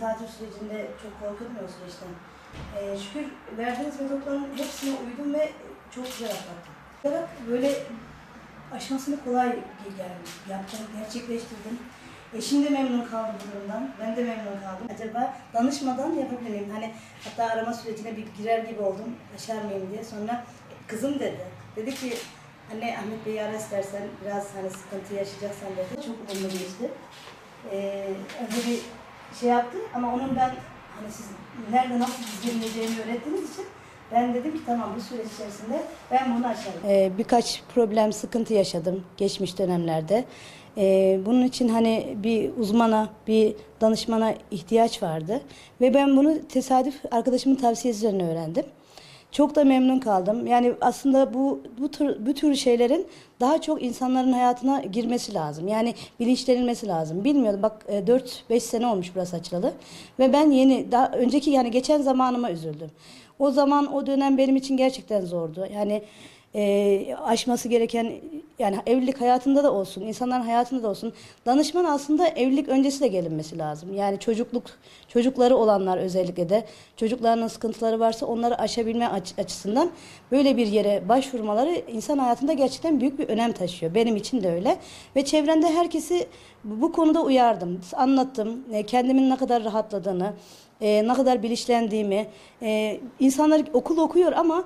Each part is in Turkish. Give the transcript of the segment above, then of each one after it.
tatil sürecinde çok korkuyordum ya o süreçten. E, şükür verdiğiniz metotların hepsine uydum ve çok güzel atlattım. Olarak böyle aşmasını kolay geldi. Yaptım, gerçekleştirdim. Eşim de memnun kaldı bu durumdan. Ben de memnun kaldım. Acaba danışmadan yapabilir miyim? Hani hatta arama sürecine bir girer gibi oldum. Aşar mıyım diye. Sonra kızım dedi. Dedi ki anne Ahmet Bey'i ara istersen biraz hani sıkıntı yaşayacaksan dedi. Çok olumlu geçti. Ee, önce bir şey yaptı ama onun ben hani siz nerede nasıl dizginleyeceğimi öğrettiğiniz için ben dedim ki tamam bu süreç içerisinde ben bunu aşarım. Ee, birkaç problem, sıkıntı yaşadım geçmiş dönemlerde. Ee, bunun için hani bir uzmana, bir danışmana ihtiyaç vardı. Ve ben bunu tesadüf arkadaşımın tavsiyesi üzerine öğrendim. Çok da memnun kaldım. Yani aslında bu bu tür bu tür şeylerin daha çok insanların hayatına girmesi lazım. Yani bilinçlenilmesi lazım. Bilmiyordum. Bak 4-5 sene olmuş burası açılalı ve ben yeni daha önceki yani geçen zamanıma üzüldüm. O zaman o dönem benim için gerçekten zordu. Yani e, aşması gereken yani evlilik hayatında da olsun, insanların hayatında da olsun. Danışman aslında evlilik öncesi de gelinmesi lazım. Yani çocukluk çocukları olanlar özellikle de çocuklarının sıkıntıları varsa onları aşabilme aç- açısından böyle bir yere başvurmaları insan hayatında gerçekten büyük bir önem taşıyor. Benim için de öyle ve çevremde herkesi bu konuda uyardım, anlattım. E, kendimin ne kadar rahatladığını, e, ne kadar bilinçlendiğimi. E, insanlar okul okuyor ama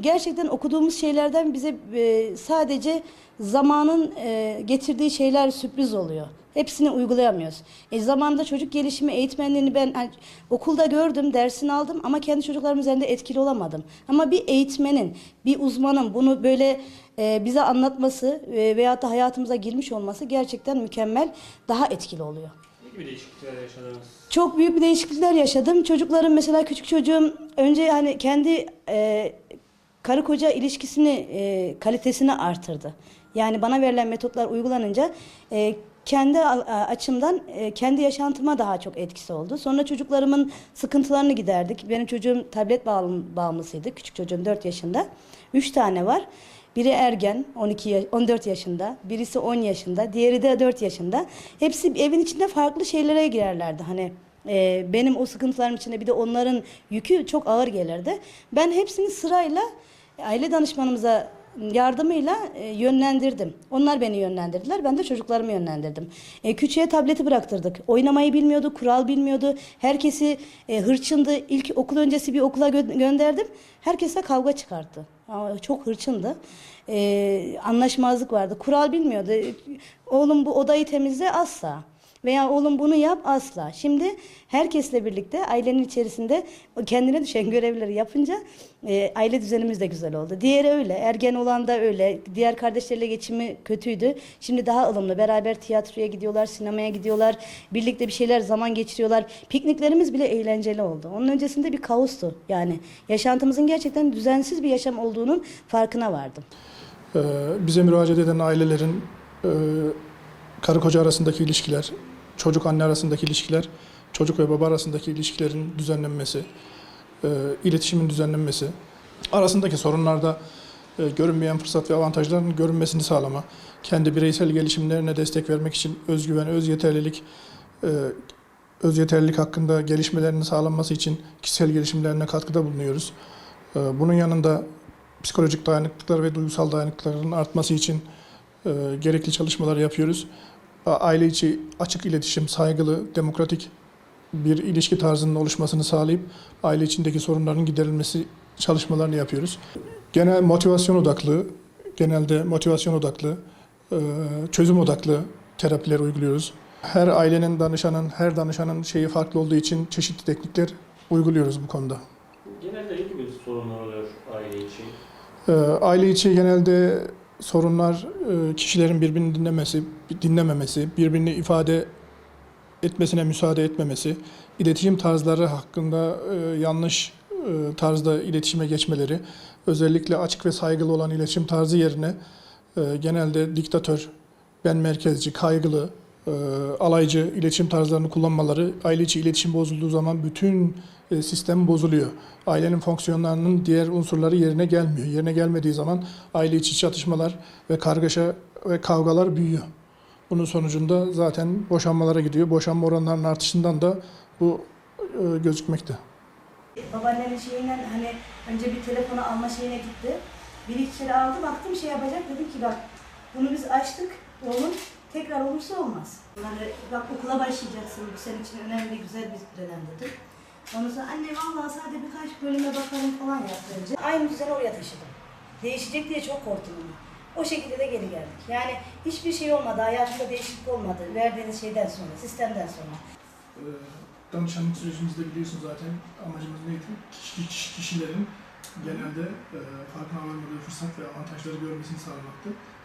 gerçekten okuduğumuz şeylerden bize e, sadece zamanın e, getirdiği şeyler sürpriz oluyor. Hepsini uygulayamıyoruz. E, zamanında çocuk gelişimi eğitmenliğini ben hani, okulda gördüm, dersini aldım ama kendi çocuklarım üzerinde etkili olamadım. Ama bir eğitmenin, bir uzmanın bunu böyle e, bize anlatması e, veyahut da hayatımıza girmiş olması gerçekten mükemmel, daha etkili oluyor. Ne gibi değişiklikler yaşadınız? Çok büyük bir değişiklikler yaşadım. Çocuklarım mesela küçük çocuğum önce hani kendi e, karı koca ilişkisini e, kalitesini artırdı. Yani bana verilen metotlar uygulanınca e, kendi açımdan e, kendi yaşantıma daha çok etkisi oldu. Sonra çocuklarımın sıkıntılarını giderdik. Benim çocuğum tablet bağım- bağımlısıydı. Küçük çocuğum 4 yaşında. 3 tane var. Biri ergen 12 ya- 14 yaşında, birisi 10 yaşında, diğeri de 4 yaşında. Hepsi evin içinde farklı şeylere girerlerdi. Hani e, benim o sıkıntılarım içinde bir de onların yükü çok ağır gelirdi. Ben hepsini sırayla aile danışmanımıza yardımıyla e, yönlendirdim. Onlar beni yönlendirdiler. Ben de çocuklarımı yönlendirdim. E, küçüğe tableti bıraktırdık. Oynamayı bilmiyordu, kural bilmiyordu. Herkesi e, hırçındı. İlk okul öncesi bir okula gö- gönderdim. Herkesle kavga çıkarttı. Ama çok hırçındı. E, anlaşmazlık vardı. Kural bilmiyordu. E, Oğlum bu odayı temizle asla. Veya oğlum bunu yap asla. Şimdi herkesle birlikte ailenin içerisinde kendine düşen görevleri yapınca e, aile düzenimiz de güzel oldu. Diğeri öyle. Ergen olan da öyle. Diğer kardeşleriyle geçimi kötüydü. Şimdi daha ılımlı. Beraber tiyatroya gidiyorlar, sinemaya gidiyorlar. Birlikte bir şeyler zaman geçiriyorlar. Pikniklerimiz bile eğlenceli oldu. Onun öncesinde bir kaostu. Yani yaşantımızın gerçekten düzensiz bir yaşam olduğunun farkına vardım. Ee, bize müracaat eden ailelerin e, karı koca arasındaki ilişkiler, çocuk anne arasındaki ilişkiler, çocuk ve baba arasındaki ilişkilerin düzenlenmesi, e, iletişimin düzenlenmesi, arasındaki sorunlarda e, görünmeyen fırsat ve avantajların görünmesini sağlama, kendi bireysel gelişimlerine destek vermek için özgüven, öz yeterlilik, e, öz yeterlilik hakkında gelişmelerinin sağlanması için kişisel gelişimlerine katkıda bulunuyoruz. E, Bunun yanında psikolojik dayanıklıklar ve duygusal dayanıklıkların artması için e, gerekli çalışmalar yapıyoruz. Aile içi açık iletişim, saygılı, demokratik bir ilişki tarzının oluşmasını sağlayıp aile içindeki sorunların giderilmesi çalışmalarını yapıyoruz. Genel motivasyon odaklı, genelde motivasyon odaklı, e, çözüm odaklı terapiler uyguluyoruz. Her ailenin danışanın, her danışanın şeyi farklı olduğu için çeşitli teknikler uyguluyoruz bu konuda. Genelde ne gibi sorunlar oluyor aile içi? Ee, Aile içi genelde sorunlar e, kişilerin birbirini dinlemesi, dinlememesi, birbirini ifade etmesine müsaade etmemesi, iletişim tarzları hakkında e, yanlış e, tarzda iletişime geçmeleri, özellikle açık ve saygılı olan iletişim tarzı yerine genelde diktatör, ben merkezci, kaygılı, e, alaycı iletişim tarzlarını kullanmaları, aile içi iletişim bozulduğu zaman bütün e, sistem bozuluyor. Ailenin fonksiyonlarının diğer unsurları yerine gelmiyor. Yerine gelmediği zaman aile içi çatışmalar ve kargaşa ve kavgalar büyüyor. Bunun sonucunda zaten boşanmalara gidiyor. Boşanma oranlarının artışından da bu e, gözükmekte. Babaannemin şeyinden hani önce bir telefonu alma şeyine gitti. Bir iki kere aldı baktım şey yapacak dedim ki bak bunu biz açtık oğlum tekrar olursa olmaz. Yani bak okula başlayacaksın bu senin için önemli güzel bir dönem dedim. Ondan sonra anne vallahi sadece birkaç bölüme bakalım falan yaptı. Aynı düzeni oraya taşıdım. Değişecek diye çok korktum ama. O şekilde de geri geldik. Yani hiçbir şey olmadı, hayatımda değişiklik olmadı. Verdiğiniz şeyden sonra, sistemden sonra. Ee, danışanlık sürecimizde biliyorsunuz zaten amacımız neydi? Kişi, kişi- kişilerin genelde e, farkına varmadığı fırsat ve avantajları görmesini sağlamaktı.